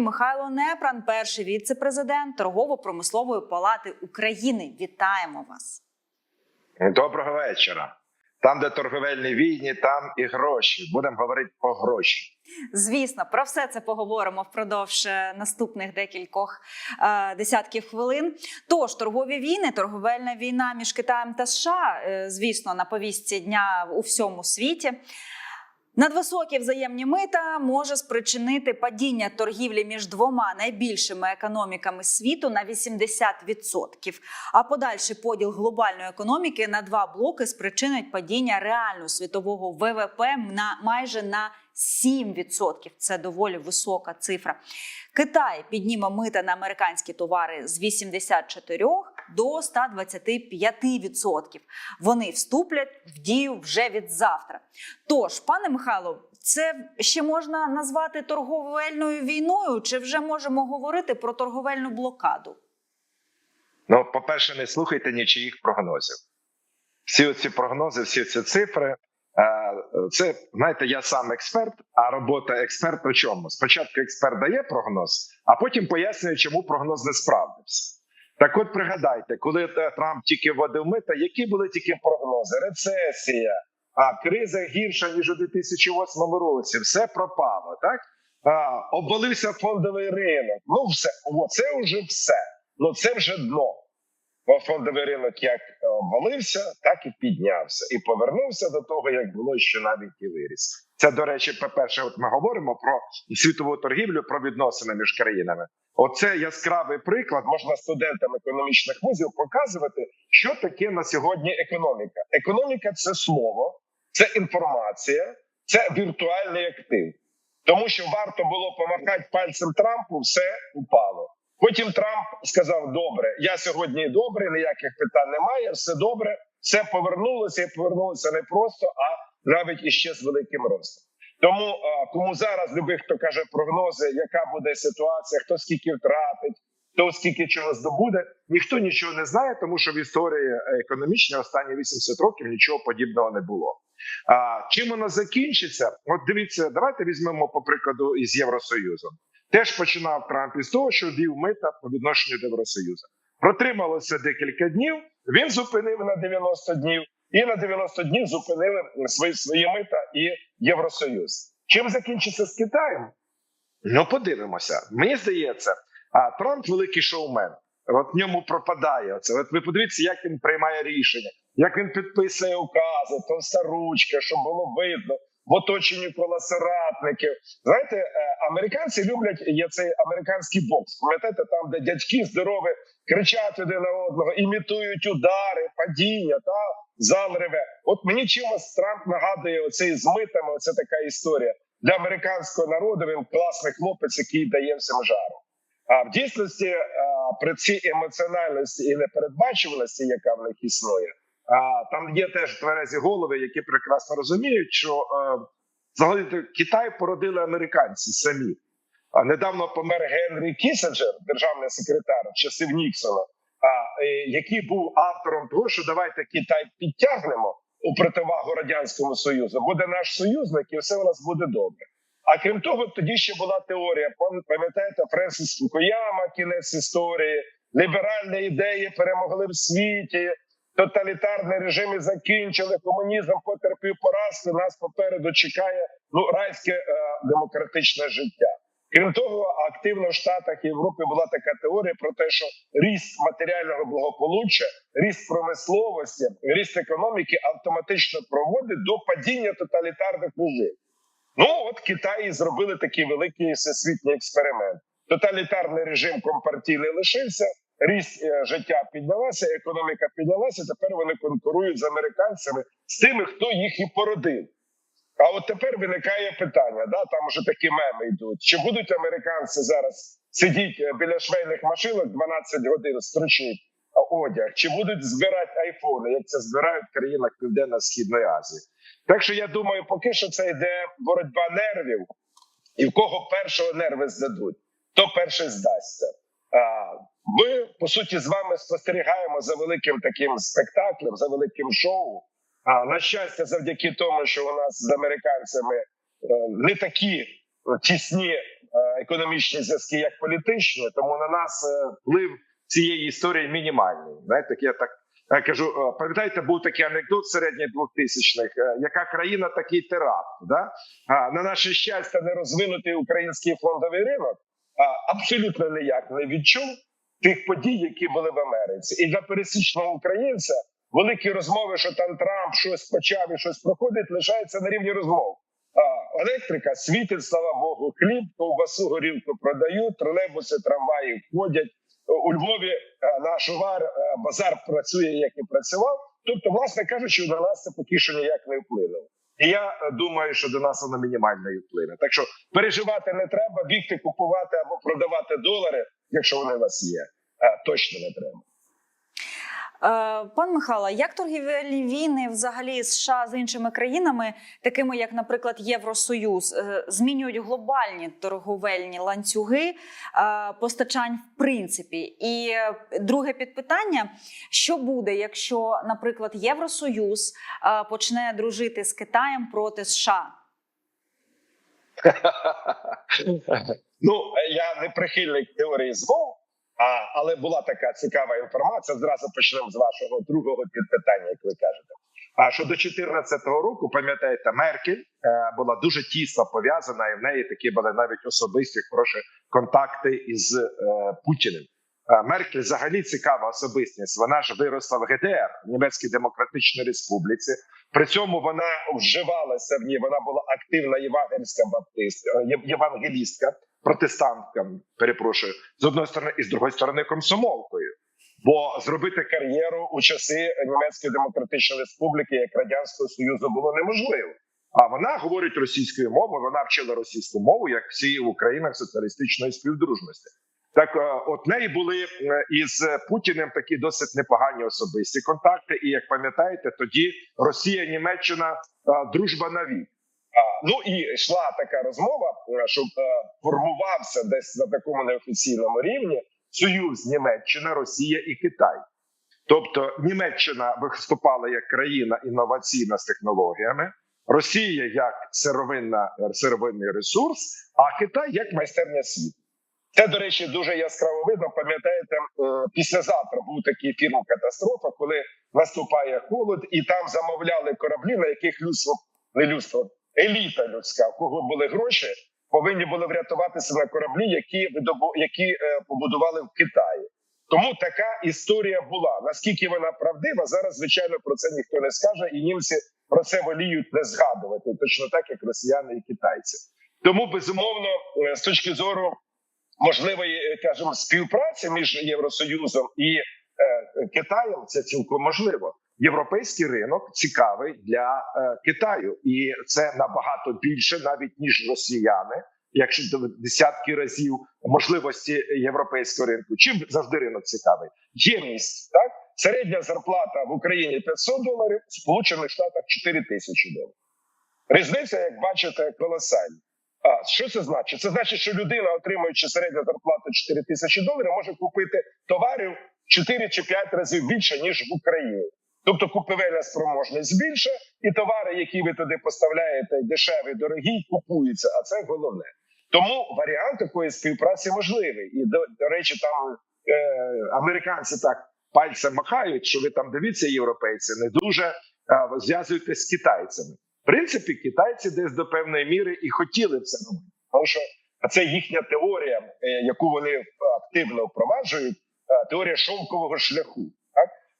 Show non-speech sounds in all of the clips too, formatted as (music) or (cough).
Михайло Непран, перший віце-президент торгово-промислової палати України. Вітаємо вас. Доброго вечора. Там, де торговельні війні, там і гроші. Будемо говорити про гроші. Звісно, про все це поговоримо впродовж е, наступних декількох е, десятків хвилин. Тож торгові війни, торговельна війна між Китаєм та США, е, звісно, на повістці дня у всьому світі. Надвисокі взаємні мита може спричинити падіння торгівлі між двома найбільшими економіками світу на 80%. А подальший поділ глобальної економіки на два блоки спричинить падіння реального світового ВВП на майже на 7%. Це доволі висока цифра. Китай підніме мита на американські товари з 84 до 125%. Вони вступлять в дію вже від завтра. Тож, пане Михайло, це ще можна назвати торговельною війною, чи вже можемо говорити про торговельну блокаду? Ну, по-перше, не слухайте нічиїх прогнозів. Всі ці прогнози, всі ці цифри. Е, Це знаєте, я сам експерт, а робота експерта в чому? Спочатку експерт дає прогноз, а потім пояснює, чому прогноз не справдився. Так, от пригадайте, коли Трамп тільки вводив мита, які були тільки прогнози? Рецесія, а криза гірша ніж у 2008 році. Все пропало, так? А, обвалився фондовий ринок. Ну, все, о, це вже все. Ну це вже дно. Бо фондовий ринок як обвалився, так і піднявся, і повернувся до того, як було, що навіть і виріс. Це, до речі, по-перше, от ми говоримо про світову торгівлю, про відносини між країнами. Оце яскравий приклад. Можна студентам економічних вузів показувати, що таке на сьогодні економіка. Економіка це слово, це інформація, це віртуальний актив. Тому що варто було помахати пальцем Трампу, все упало. Потім Трамп сказав: Добре, я сьогодні добрий, ніяких питань немає, все добре, все повернулося і повернулося не просто, а навіть іще з великим ростом. Тому кому зараз любий, хто каже прогнози, яка буде ситуація, хто скільки втратить, хто скільки чого здобуде, ніхто нічого не знає, тому що в історії економічній останні 80 років нічого подібного не було. А чим воно закінчиться? От дивіться, давайте візьмемо по прикладу із Євросоюзом. Теж починав Трамп із того, що ввів мита по відношенню до Євросоюзу. Протрималося декілька днів. Він зупинив на 90 днів, і на 90 днів зупинили свої свої мита і Євросоюз. Чим закінчиться з Китаєм? Ну, подивимося. Мені здається, а Трамп великий шоумен. От в ньому пропадає оце. От ви подивіться, як він приймає рішення, як він підписує укази, товста ручка, щоб було видно в оточенні коло соратників. Знаєте, е, американці люблять є цей американський бокс. Пам'ятаєте, там, де дядьки здорові кричать один на одного, імітують удари, падіння та зал реве. От мені чимось Трамп нагадує оцей з митами. Оце така історія для американського народу. Він класний хлопець, який дає всім жару. А в дійсності при цій емоціональності і непередбачуваності, яка в них існує, там є теж тверезі голови, які прекрасно розуміють, що е, взагалі Китай породили американці самі. Недавно помер Генрі Кісінджер, державний секретар часів Ніксона, е, який був автором того, що давайте Китай підтягнемо у противагу радянському союзу. Буде наш союзник, і все у нас буде добре. А крім того, тоді ще була теорія. пам- Пам'ятаєте, Френсіс Фукуяма, кінець історії, ліберальні ідеї перемогли в світі, тоталітарні режими закінчили, комунізм потерпів поразки. Нас попереду чекає ну райське е, демократичне життя. Крім того, активно в Штатах і Європі була така теорія про те, що ріст матеріального благополуччя, ріст промисловості, ріст економіки автоматично проводить до падіння тоталітарних режимів. Ну от Китаї зробили такий великий всесвітній експеримент. Тоталітарний режим компартійний лишився, ріст е, життя піднялася, економіка піднялася. Тепер вони конкурують з американцями з тими, хто їх і породив. А от тепер виникає питання: да, там вже такі меми йдуть. Чи будуть американці зараз сидіти біля швейних машинок 12 годин строчить одяг, чи будуть збирати айфони, як це збирають в країнах Південно-Східної Азії? Так що я думаю, поки що це йде боротьба нервів, і в кого першого нерви здадуть, то перший здасться. Ми по суті з вами спостерігаємо за великим таким спектаклем, за великим шоу. А на щастя, завдяки тому, що у нас з американцями е, не такі тісні е, економічні зв'язки, як політичні, тому на нас е, вплив цієї історії мінімальний. Знаєте, я так е, кажу, пам'ятаєте, був такий анекдот середніх 2000-х, е, яка країна такий теракт. Да? А, на наше щастя, не розвинутий український фондовий ринок а, абсолютно ніяк не відчув тих подій, які були в Америці, і для пересічного українця великі розмови, що там Трамп щось почав і щось проходить, лишаються на рівні розмов. А, електрика світить, слава Богу, хліб, ковбасу, горілку продають, тролейбуси, трамваї входять. У Львові е, наш увар, е, базар працює, як і працював. Тобто, власне кажучи, до нас це поки що ніяк не вплинуло. І я е, думаю, що до нас воно мінімально і вплине. Так що переживати не треба, бігти купувати або продавати долари, якщо вони у вас є. Е, Точно не треба. Е, Пан Михайло, як торгівельні війни взагалі США з іншими країнами, такими як, наприклад, Євросоюз, е, змінюють глобальні торговельні ланцюги е, постачань в принципі? І друге підпитання: що буде, якщо, наприклад, Євросоюз почне дружити з Китаєм проти США? (laughs) Ну я не прихильник теорії змов, а, але була така цікава інформація. Зразу почнемо з вашого другого підпитання, як ви кажете. А що до 2014 року, пам'ятаєте, Меркель е, була дуже тісно пов'язана, і в неї такі були навіть особисті хороші контакти із е, Путіним. Е, Меркель взагалі цікава особистість. Вона ж виросла в ГДР, Німецькій Демократичній Республіці. При цьому вона Вживалася в ній. Вона була активна євангельська баптист, е, євангелістка. Протестантка, перепрошую, з одної сторони, і з другої сторони комсомолкою. Бо зробити кар'єру у часи Німецької демократичної республіки як радянського союзу було неможливо. А вона говорить російською мовою. Вона вчила російську мову, як всі в Українах соціалістичної співдружності. Так, е, от неї були е, із Путіним такі досить непогані особисті контакти. І як пам'ятаєте, тоді Росія, Німеччина, е, дружба навік. Ну і йшла така розмова, е, щоб е, формувався десь на такому неофіційному рівні Союз Німеччина, Росія і Китай. Тобто Німеччина виступала як країна інноваційна з технологіями, Росія як сировинна сировинний ресурс, а Китай як майстерня світу. Це, до речі, дуже яскраво видно. Пам'ятаєте, е, післязавтра був такий фільм Катастрофа, коли наступає холод, і там замовляли кораблі, на яких людство не людство, еліта людська, у кого були гроші, повинні були врятуватися на кораблі, які які е, побудували в Китаї. Тому така історія була. Наскільки вона правдива, зараз звичайно про це ніхто не скаже, і німці про це воліють не згадувати, точно так як росіяни і китайці. Тому безумовно, е, з точки зору можливої, е, кажемо, співпраці між Євросоюзом і Китаєм, це цілком можливо. Європейський ринок цікавий для е, Китаю, і це набагато більше, навіть ніж росіяни. Якщо десятки разів можливості європейського ринку, чим завжди ринок цікавий? Ємність так середня зарплата в Україні 500 доларів, в Сполучених Штатах 4 тисячі доларів. Різниця, як бачите, колосальна. А що це значить? Це значить, що людина, отримуючи середню зарплату 4 тисячі доларів, може купити товарів 4 чи 5 разів більше ніж в Україні. Тобто купівельна спроможність більше, і товари, які ви туди поставляєте, дешеві, дорогі, купуються. А це головне. Тому варіант такої співпраці можливий. І до, до речі, там Е, американці так пальцем махають, що ви там дивіться, європейці, не дуже е, зв'язуєтесь з китайцями. В принципі, китайці десь до певної міри і хотіли це робити. тому що це їхня теорія, е, яку вони активно впроваджують, е, теорія шовкового шляху.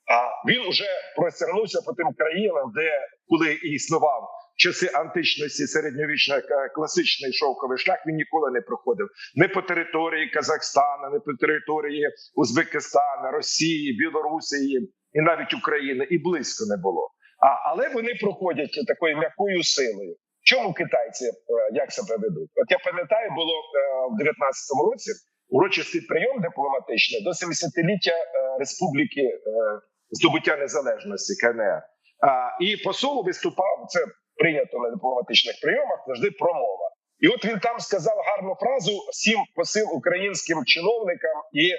А він уже простягнувся по тим країнам, де коли існував часи античності, середньовічний е, класичний шовковий шлях, він ніколи не проходив не по території Казахстана, не по території Узбекистана, Росії, Білорусі і навіть України, і близько не було. А, але вони проходять такою м'якою силою. Чому китайці е, як себе ведуть? От я пам'ятаю, було е, в 19-му році урочистий прийом дипломатичний до 70-ліття е, Республіки здобуття незалежності КНР. А, і посол виступав. Це прийнято на дипломатичних прийомах завжди промова. І от він там сказав гарну фразу всім посил українським чиновникам і е,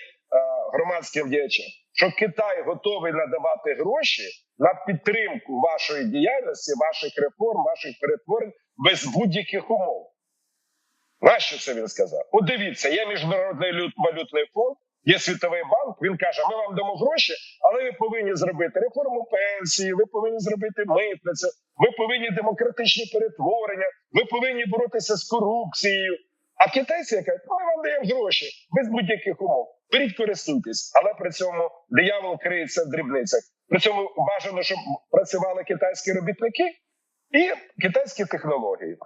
громадським діячам, що Китай готовий надавати гроші на підтримку вашої діяльності, ваших реформ, ваших перетворень без будь-яких умов. Нащо це він сказав? От дивіться, є міжнародний валютний фонд, є світовий банк. Він каже: ми вам дамо гроші, але ви повинні зробити реформу пенсії, ви повинні зробити митницю, ви повинні демократичні перетворення, ви повинні боротися з корупцією. А китайці кажуть, «Ну, ми вам даємо гроші без будь-яких умов. Беріть, користуйтесь, але при цьому диявол криється в дрібницях. При цьому бажано, щоб працювали китайські робітники і китайські технології.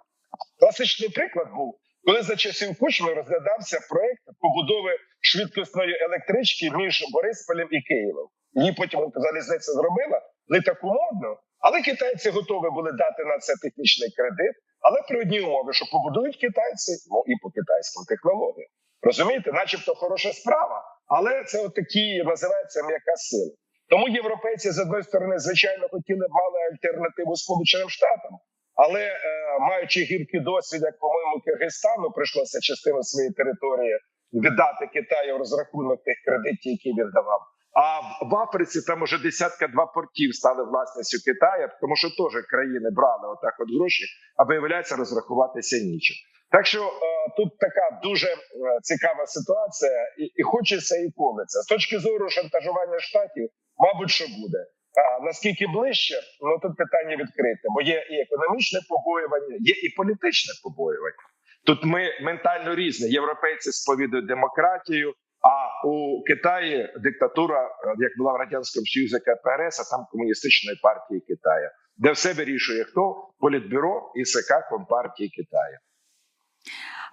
Класичний приклад був, коли за часів Кучми розглядався проект побудови швидкісної електрички між Борисполем і Києвом. Її потім залізниця зробила не таку модну, але китайці готові були дати на це технічний кредит. Але при одній умові, що побудують китайці, ну і по китайським технологіям. Розумієте, начебто хороша справа, але це от такі називається м'яка сила. Тому європейці з одної сторони, звичайно, хотіли б мали альтернативу Сполученим Штатам, але е, маючи гіркий досвід, як по-моєму, Киргизстану прийшлося частину своєї території віддати Китаю в розрахунок тих кредитів, які він давав. А в- Африці там уже десятка два портів стали власністю Китаю, тому що теж країни брали отак от гроші, а виявляється розрахуватися нічим. Так що е, тут така дуже е, цікава ситуація, і, і хочеться і колиться. З точки зору шантажування штатів, мабуть, що буде. А наскільки ближче, ну тут питання відкрите, бо є і економічне побоювання, Є і політичне побоювання. Тут ми ментально різні. Європейці сповідують демократію, а у Китаї диктатура, е, як була в радянському Союзі КПРС, а там комуністичної партії Китаю, де все вирішує хто політбюро і СК Компартії Китаю.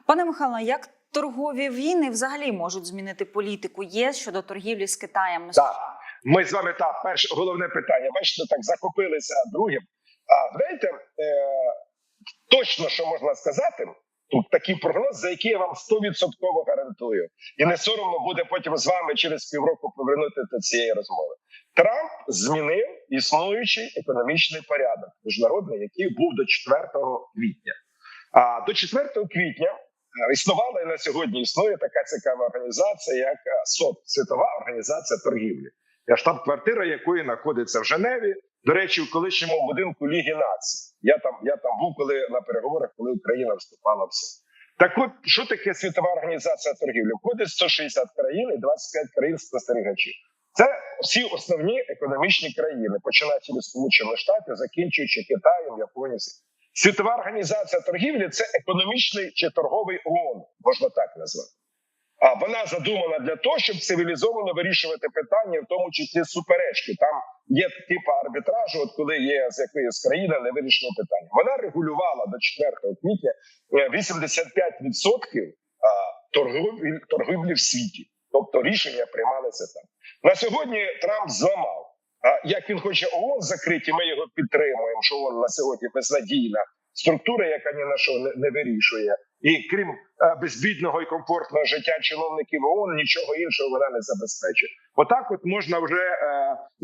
Пане Михайло, як торгові війни взагалі можуть змінити політику ЄС щодо торгівлі з Китаєм? Так, ми з вами так, перше головне питання. Бачите, так захопилися другим. А знаєте, е, точно що можна сказати, тут такий прогноз, за який я вам 100% гарантую, і не соромно буде потім з вами через півроку повернути до цієї розмови. Трамп змінив існуючий економічний порядок міжнародний, який був до 4 квітня. А до 4 квітня е, існувала і на сьогодні існує така цікава організація, як е, СОТ Світова організація торгівлі, штаб-квартира якої знаходиться в Женеві. до речі, в колишньому будинку Ліги націй. Я там я там був, коли на переговорах, коли Україна вступала в СОТ. Так от, що таке світова організація торгівлі? Входить 160 країн і 25 країн спостерігачів. Це всі основні економічні країни, починаючи від Сполучених Штатів, закінчуючи Китаєм, Японією. Світова організація торгівлі це економічний чи торговий ООН, можна так назвати. А вона задумана для того, щоб цивілізовано вирішувати питання, в тому числі суперечки. Там є типа арбітражу, от коли є з якоїсь країни невирішене питання. Вона регулювала до 4 квітня е, 85% а, торговлі, торгівлі в світі. Тобто рішення приймалися там. На сьогодні Трамп зламав. А як він хоче ООН закриті, ми його підтримуємо. Що ООН на сьогодні безнадійна структура, яка ні на що не, не вирішує. І крім е, безбідного і комфортного життя чиновників ООН, нічого іншого вона не забезпечує. Отак, от можна вже е,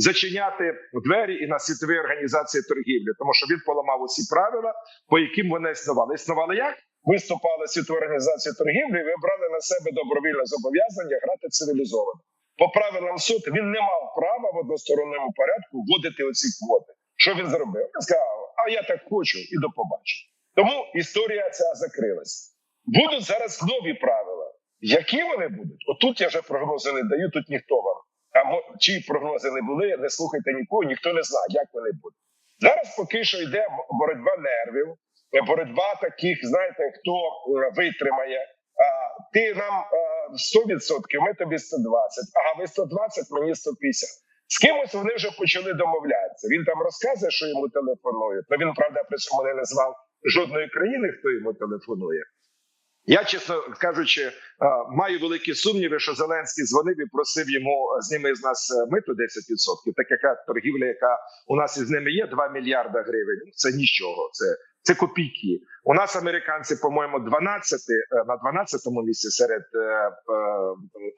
зачиняти двері і на світові організації торгівлі, тому що він поламав усі правила, по яким вони існували. Існували як? Виступала світова організація торгівлі, і ви брали на себе добровільне зобов'язання грати цивілізовано. По правилам суд він не мав права в односторонньому порядку вводити оці квоти. Що він зробив? Він сказав: а я так хочу і до побачення. Тому історія ця закрилася. Будуть зараз нові правила. Які вони будуть? Отут я вже прогнози не даю, тут ніхто вам. А чиї прогнози не були, не слухайте нікого, ніхто не знає, як вони будуть. Зараз поки що йде боротьба нервів, е, боротьба таких, знаєте, хто е, витримає. А, ти нам е, 100%, ми тобі 120, ага, ви 120, мені 150. З кимось вони вже почали домовлятися. Він там розказує, що йому телефонують. Ну він правда при цьому не назвав жодної країни, хто йому телефонує. Я, чесно кажучи, е, маю великі сумніви, що Зеленський дзвонив і просив йому е, зніми з нас е, мито 10%. Так яка торгівля, яка у нас із ними є 2 мільярда гривень. ну, Це нічого, це, це копійки. У нас американці, по-моєму, 12, е, на 12-му місці серед е, е,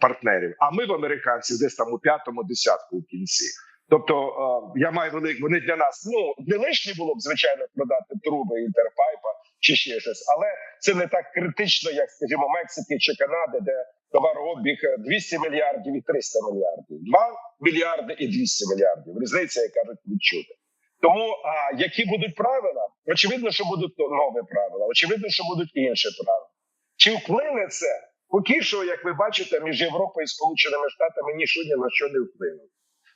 партнерів. А ми в американців десь там у п'ятому десятку в кінці. Тобто я маю велик, вони для нас Ну не лишні було б звичайно продати труби інтерпайпа чи ще щось, але це не так критично, як скажімо, Мексики чи Канади, де товарообіг 200 мільярдів і 300 мільярдів, 2 мільярди і 200 мільярдів. Різниця, як кажуть, відчути. Тому а, які будуть правила? Очевидно, що будуть нові правила. Очевидно, що будуть інші правила. Чи вплине це? Поки що, як ви бачите, між Європою і Сполученими Штатами нічого ні на що не вплинуло.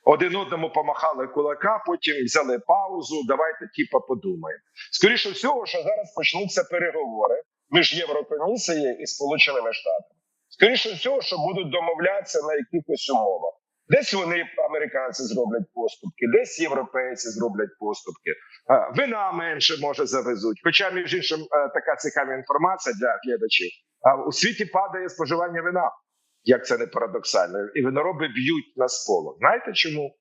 Один одному помахали кулака, потім взяли паузу. Давайте типа подумаємо. Скоріше всього, що зараз почнуться переговори між Єврокомісією і Сполученими Штатами. Скоріше всього, що будуть домовлятися на якихось умовах. Десь вони американці зроблять поступки, десь європейці зроблять поступки. Вина менше може завезуть. Хоча, між іншим, е, така цікава інформація для глядачів. А у світі падає споживання вина. Як це не парадоксально, і винороби б'ють на сполох. Знаєте чому?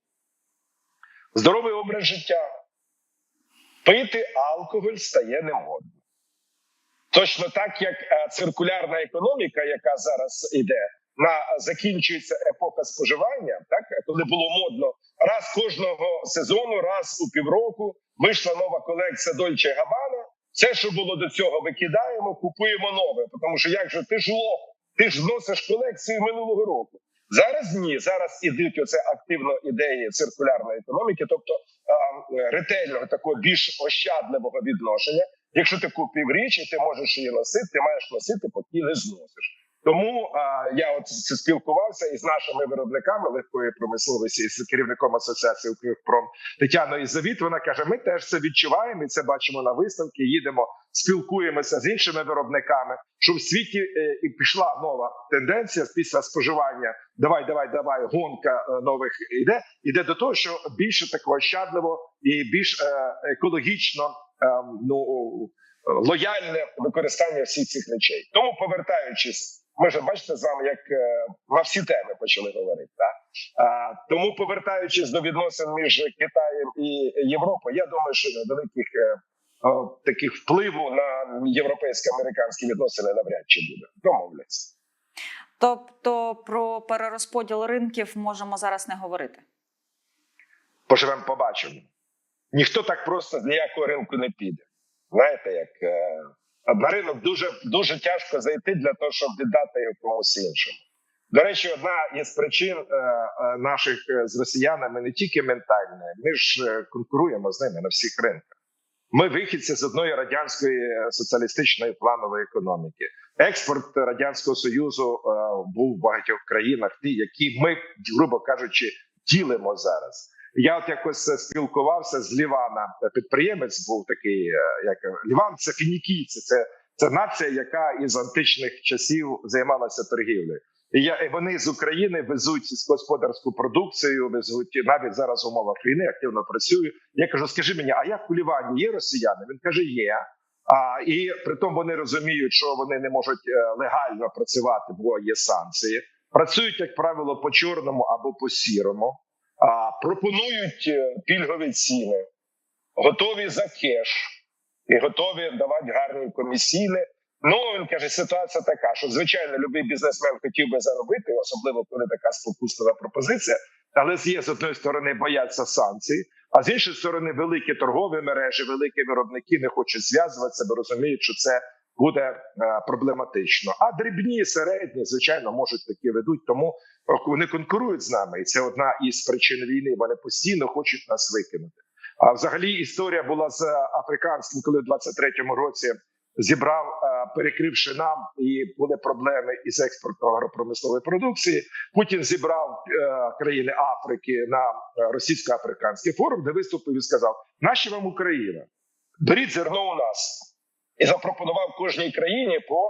Здоровий образ життя. Пити алкоголь стає немодно. Точно так, як е, циркулярна економіка, яка зараз іде, на закінчується епоха споживання, так коли було модно раз кожного сезону, раз у півроку вийшла нова колекція Dolce Gabbana. Все, що було до цього, викидаємо, купуємо нове. Тому що як же ти ж лох, ти ж зносиш колекцію минулого року. Зараз ні, зараз ідуть оце активно ідеї циркулярної економіки, тобто а, ретельного такого більш ощадливого відношення. Якщо ти купив річ і ти можеш її носити, ти маєш носити, поки не зносиш. Тому а, я от спілкувався із нашими виробниками легкої промисловості з керівником асоціації «Укрпром» Тетяною Завіт. Вона каже: ми теж це відчуваємо і це бачимо на виставці. Їдемо, спілкуємося з іншими виробниками. Що в світі е, і пішла нова тенденція після споживання. Давай, давай, давай, гонка е, нових іде. Іде до того, що більше такого ощадливо і більш е, екологічно ем, ну лояльне використання всіх цих речей. Тому повертаючись, ми ж бачите з вами, як е, на всі теми почали говорити. Так? А, тому повертаючись до відносин між Китаєм і Європою, я думаю, що великих е, таких впливу на європейсько-американські відносини навряд чи буде. Домовляться. Тобто про перерозподіл ринків можемо зараз не говорити. поживемо, побачимо. Ніхто так просто з ніякого ринку не піде. Знаєте, як е, на ринок дуже дуже тяжко зайти для того, щоб віддати його комусь іншому. До речі, одна із причин е, е, наших е, з росіянами не тільки ментальна, ми ж конкуруємо з ними на всіх ринках. Ми вихідці з одної радянської соціалістичної планової економіки. Експорт радянського союзу був в багатьох країнах, ті, які ми, грубо кажучи, ділимо зараз. Я от якось е, спілкувався з Лівана. Підприємець був такий, е, як Ліван, це фінікійці, це, це нація, яка із античних часів займалася торгівлею. І я вони з України везуть сільськогосподарську продукцію, везуть навіть зараз в умовах війни активно працюють. Я кажу: скажи мені, а як у Лівані є росіяни? Він каже, є. А і при тому вони розуміють, що вони не можуть е, легально працювати, бо є санкції. Працюють, як правило, по чорному або по сірому. Пропонують е, пільгові ціни, готові за кеш і готові давати гарні комісійні. Ну він каже, ситуація така, що звичайно будь-який бізнесмен хотів би заробити, особливо коли така спокуслива пропозиція. Але є з одної сторони бояться санкцій, а з іншої сторони, великі торгові мережі, великі виробники не хочуть зв'язуватися, бо розуміють, що це буде е, проблематично. А дрібні, середні, звичайно, можуть такі ведуть. Тому вони конкурують з нами, і це одна із причин війни. Вони постійно хочуть нас викинути. А взагалі історія була з африканським, коли в 23-му році зібрав, е, перекривши нам, і були проблеми із експортом агропромислової продукції. Путін зібрав е, країни Африки на е, російсько-африканський форум, де виступив і сказав: нащо вам Україна? Беріть зерно у нас і запропонував кожній країні по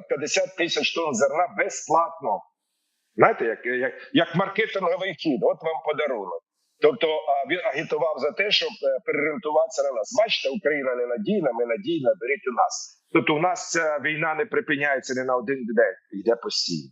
е, 50 тисяч тонн зерна безплатно. Знаєте, як, як, як маркетинговий хід, от вам подарунок. Тобто він агітував за те, щоб е, переорієнтуватися на нас. Бачите, Україна ненадійна, ми надійна, беріть у нас. Тобто, у нас ця війна не припиняється не на один день, йде постійно.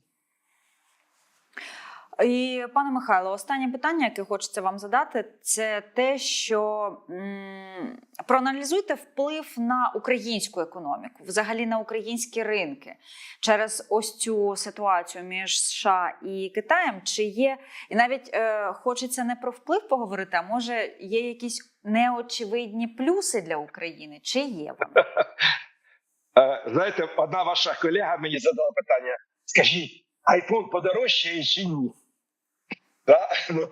І пане Михайло, останнє питання, яке хочеться вам задати, це те, що м, проаналізуйте вплив на українську економіку, взагалі на українські ринки через ось цю ситуацію між США і Китаєм. Чи є і навіть е, хочеться не про вплив поговорити, а може є якісь неочевидні плюси для України? Чи є вони? (laughs) Е, знаєте, одна ваша колега мені задала питання: скажіть, айфон подорожчає чи ні? Да? (laughs)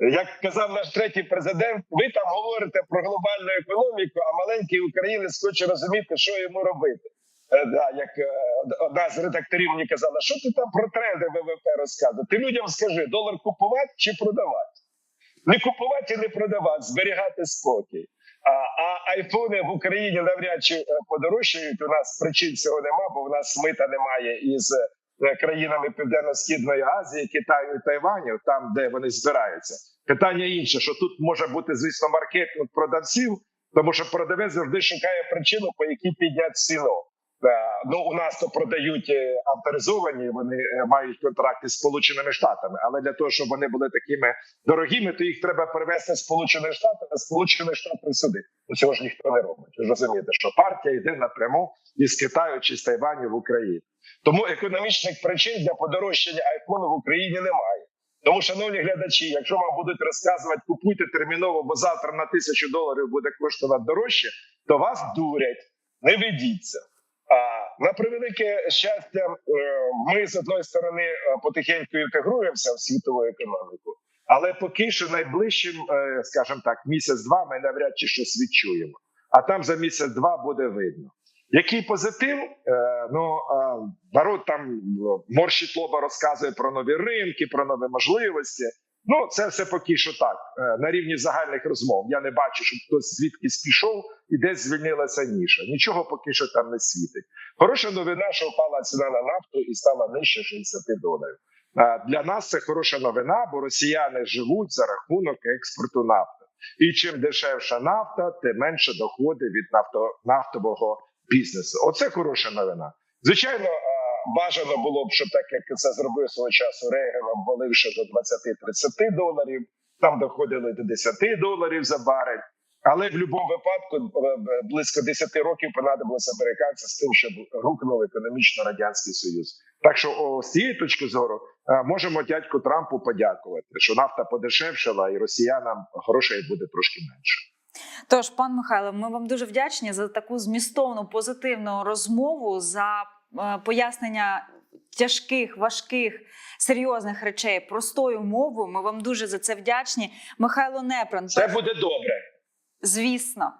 Ну, як казав наш третій президент, ви там говорите про глобальну економіку, а маленький українець хоче розуміти, що йому робити. Е, Да, як е, одна з редакторів мені казала, що ти там про тренди ВВП розказуєш? Ти людям скажи, долар купувати чи продавати? Не купувати і не продавати, зберігати спокій. А, а айфони в Україні навряд чи е, подорожчають. У нас причин цього нема, бо в нас мита немає із країнами Південно-Східної Азії, Китаю і Тайваню, там де вони збираються. Питання інше, що тут може бути, звісно, маркетинг продавців, тому що продавець завжди шукає причину, по якій підняти ціну. Е, Ну, у нас то продають е, авторизовані, вони е, мають контракти з Сполученими Штатами. Але для того, щоб вони були такими дорогими, то їх треба перевести з Сполучених Штатів, з Сполучених сюди. Ну цього ж ніхто не робить. Ви розумієте, що партія йде напряму із Китаю чи з Тайваню в Україну. Тому економічних причин для подорожчання айфону в Україні немає. Тому, шановні глядачі, якщо вам будуть розказувати, купуйте терміново, бо завтра на тисячу доларів буде коштувати дорожче, то вас дурять, не ведіться. На превелике щастя, е, ми з одної сторони е, потихеньку інтегруємося в світову економіку, але поки що найближчим, е, скажімо так, місяць-два ми навряд чи щось відчуємо. А там за місяць-два буде видно. Який позитив? Ну народ там морщить лоба розказує про нові ринки, про нові можливості. Ну, це все поки що так, е, на рівні загальних розмов. Я не бачу, щоб хтось звідкись пішов і десь звільнилася ніша. Нічого поки що там не світить. Хороша новина, що впала ціна на нафту і стала нижче 60 доларів. Е, Для нас це хороша новина, бо росіяни живуть за рахунок експорту нафти. І чим дешевша нафта, тим менше доходи від нафто, нафтового бізнесу. Оце хороша новина. Звичайно, е, бажано було б, щоб так як це зробив свого часу Рейган, обваливши до 20-30 доларів, там доходили до 10 доларів за барель. Але в будь-якому випадку е, е, близько 10 років понадобилося американцям з тим, щоб рухнув економічно радянський союз. Так що о, з цієї точки зору е, можемо дядьку Трампу подякувати, що нафта подешевшала, і росіянам грошей буде трошки менше. Тож, пан Михайло, ми вам дуже вдячні за таку змістовну позитивну розмову, за пояснення тяжких, важких, серйозних речей простою мовою. Ми вам дуже за це вдячні. Михайло Непран, Це буде добре. звісно.